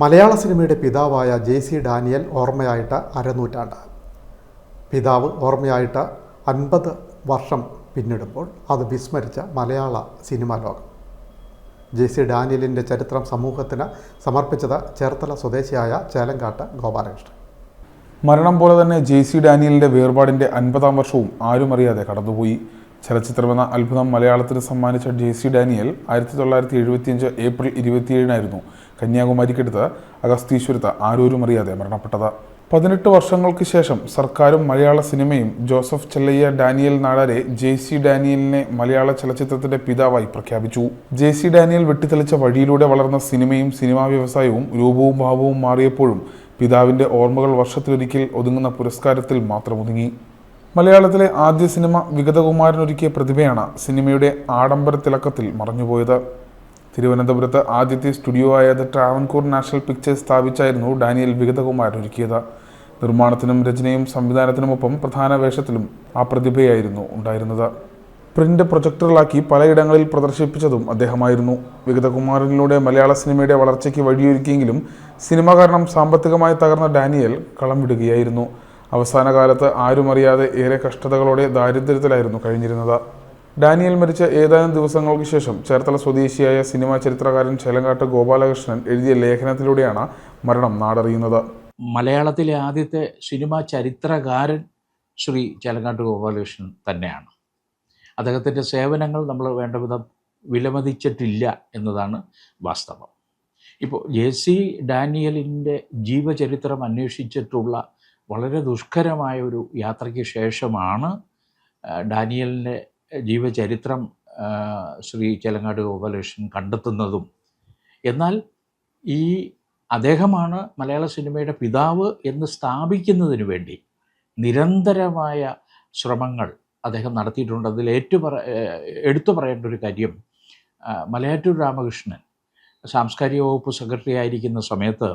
മലയാള സിനിമയുടെ പിതാവായ J C Daniel ഓർമ്മയായിട്ട് അരനൂറ്റാണ്ട്. പിതാവ് ഓർമ്മയായിട്ട് അൻപത് വർഷം പിന്നിടുമ്പോൾ അത് വിസ്മരിച്ച മലയാള സിനിമാ ലോകം. ജെ സി ഡാനിയലിന്റെ ചരിത്രം സമൂഹത്തിന് സമർപ്പിച്ചത് ചേർത്തല സ്വദേശിയായ ചേലങ്കാട്ട് ഗോപാലകൃഷ്ണൻ. മരണം പോലെ തന്നെ ജെ സി ഡാനിയലിന്റെ വേർപാടിന്റെ അൻപതാം വർഷവും ആരും അറിയാതെ കടന്നുപോയി. ചലച്ചിത്രമെന്ന അത്ഭുതം മലയാളത്തിന് സമ്മാനിച്ച ജെ സി ഡാനിയൽ ആയിരത്തി തൊള്ളായിരത്തി എഴുപത്തിയഞ്ച് ഏപ്രിൽ ഇരുപത്തിയേഴിനായിരുന്നു കന്യാകുമാരിക്കടുത്ത് അഗസ്തീശ്വരത്ത് ആരോരും അറിയാതെ മരണപ്പെട്ടത്. പതിനെട്ട് വർഷങ്ങൾക്ക് ശേഷം സർക്കാരും മലയാള സിനിമയും ജോസഫ് ചെല്ലയ്യ ഡാനിയൽ നാടാരെ ജെ സി ഡാനിയലിനെ മലയാള ചലച്ചിത്രത്തിന്റെ പിതാവായി പ്രഖ്യാപിച്ചു. ജെ സി ഡാനിയൽ വെട്ടിത്തെളിച്ച വഴിയിലൂടെ വളർന്ന സിനിമയും സിനിമാ വ്യവസായവും രൂപവും ഭാവവും മാറിയപ്പോഴും പിതാവിന്റെ ഓർമ്മകൾ വർഷത്തിലൊരിക്കൽ ഒതുങ്ങുന്ന പുരസ്കാരത്തിൽ മാത്രം ഒതുങ്ങി. മലയാളത്തിലെ ആദ്യ സിനിമ വിഗതകുമാരൻ ഒരുക്കിയ പ്രതിഭയാണ് സിനിമയുടെ ആഡംബര തിളക്കത്തിൽ മറഞ്ഞുപോയത്. തിരുവനന്തപുരത്ത് ആദ്യത്തെ സ്റ്റുഡിയോ ആയ ദ ട്രാവൻകൂർ നാഷണൽ പിക്ചേഴ്സ് സ്ഥാപിച്ചായിരുന്നു ഡാനിയൽ വിഗതകുമാരൻ ഒരുക്കിയത് നിർമ്മാണത്തിനും രചനയും സംവിധാനത്തിനുമൊപ്പം പ്രധാന വേഷത്തിലും ആ പ്രതിഭയായിരുന്നു ഉണ്ടായിരുന്നത്. പ്രിന്റ് പ്രൊജക്ടറിലാക്കി പലയിടങ്ങളിൽ പ്രദർശിപ്പിച്ചതും അദ്ദേഹമായിരുന്നു. വിഗതകുമാരനിലൂടെ മലയാള സിനിമയുടെ വളർച്ചയ്ക്ക് വഴിയൊരുക്കിയെങ്കിലും സിനിമ കാരണം സാമ്പത്തികമായി തകർന്ന ഡാനിയൽ കളം വിടുകയായിരുന്നു. അവസാന കാലത്ത് ആരും അറിയാതെ ഏറെ കഷ്ടതകളോടെ ദാരിദ്ര്യത്തിലായിരുന്നു കഴിഞ്ഞിരുന്നത്. ഡാനിയൽ മരിച്ച ഏതാനും ദിവസങ്ങൾക്ക് ശേഷം ചേർത്തല സ്വദേശിയായ സിനിമാ ചരിത്രകാരൻ ചേലങ്കാട്ട് ഗോപാലകൃഷ്ണൻ എഴുതിയ ലേഖനത്തിലൂടെയാണ് മരണം നാടറിയുന്നത്. മലയാളത്തിലെ ആദ്യത്തെ സിനിമാ ചരിത്രകാരൻ ശ്രീ ചേലങ്ങാട്ട് ഗോപാലകൃഷ്ണൻ തന്നെയാണ്. അദ്ദേഹത്തിന്റെ സേവനങ്ങൾ നമ്മൾ വേണ്ട വിധം വിലമതിച്ചിട്ടില്ല എന്നതാണ് വാസ്തവം. ഇപ്പോൾ ജെ സി ഡാനിയലിന്റെ ജീവചരിത്രം അന്വേഷിച്ചിട്ടുള്ള വളരെ ദുഷ്കരമായ ഒരു യാത്രയ്ക്ക് ശേഷമാണ് ഡാനിയലിന്റെ ജീവചരിത്രം ശ്രീ ചെലങ്ങാട് ഗോപാലകൃഷ്ണൻ കണ്ടെത്തുന്നതും. എന്നാൽ ഈ അദ്ദേഹമാണ് മലയാള സിനിമയുടെ പിതാവ് എന്ന് സ്ഥാപിക്കുന്നതിന് വേണ്ടി നിരന്തരമായ ശ്രമങ്ങൾ അദ്ദേഹം നടത്തിയിട്ടുണ്ട്. അതിൽ ഏറ്റു പറ എടുത്തു പറയേണ്ട ഒരു കാര്യം മലയാറ്റൂർ രാമകൃഷ്ണൻ സാംസ്കാരിക വകുപ്പ് സെക്രട്ടറി ആയിരിക്കുന്ന സമയത്ത്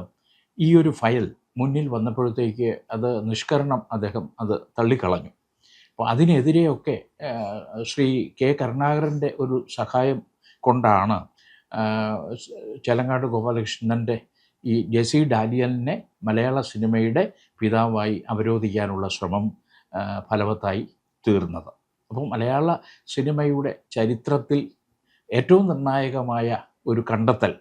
ഈ ഒരു ഫയൽ മുന്നിൽ വന്നപ്പോഴത്തേക്ക് അത് നിഷ്കരണം അദ്ദേഹം അത് തള്ളിക്കളഞ്ഞു. അപ്പോൾ അതിനെതിരെയൊക്കെ ശ്രീ കെ കരുണാകരന്റെ ഒരു സഹായം കൊണ്ടാണ് ചെലങ്ങാട് ഗോപാലകൃഷ്ണന്റെ ഈ ജെസി ഡാലിയലിനെ മലയാള സിനിമയുടെ പിതാവായി അവരോധിക്കാനുള്ള ശ്രമം ഫലവത്തായി തീർന്നത്. അപ്പോൾ മലയാള സിനിമയുടെ ചരിത്രത്തിൽ ഏറ്റവും നിർണായകമായ ഒരു കണ്ടെത്തൽ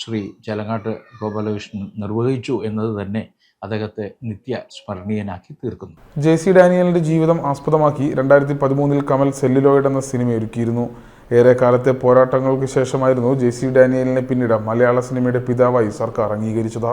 ശ്രീ ചലങ്ങാട്ട് ഗോപാലകൃഷ്ണൻ നിർവഹിച്ചു എന്നത് തന്നെ അദ്ദേഹത്തെ നിത്യ സ്മരണീയനാക്കി തീർക്കുന്നു. ജെ സി ഡാനിയലിന്റെ ജീവിതം ആസ്പദമാക്കി രണ്ടായിരത്തി പതിമൂന്നിൽ കമൽ സെല്ലുലോയിഡ് എന്ന സിനിമ ഒരുക്കിയിരുന്നു. ഏറെ കാലത്തെ പോരാട്ടങ്ങൾക്ക് ശേഷമായിരുന്നു ജെ സി ഡാനിയലിനെ പിന്നീട് മലയാള സിനിമയുടെ പിതാവായി സർക്കാർ അംഗീകരിച്ചത്.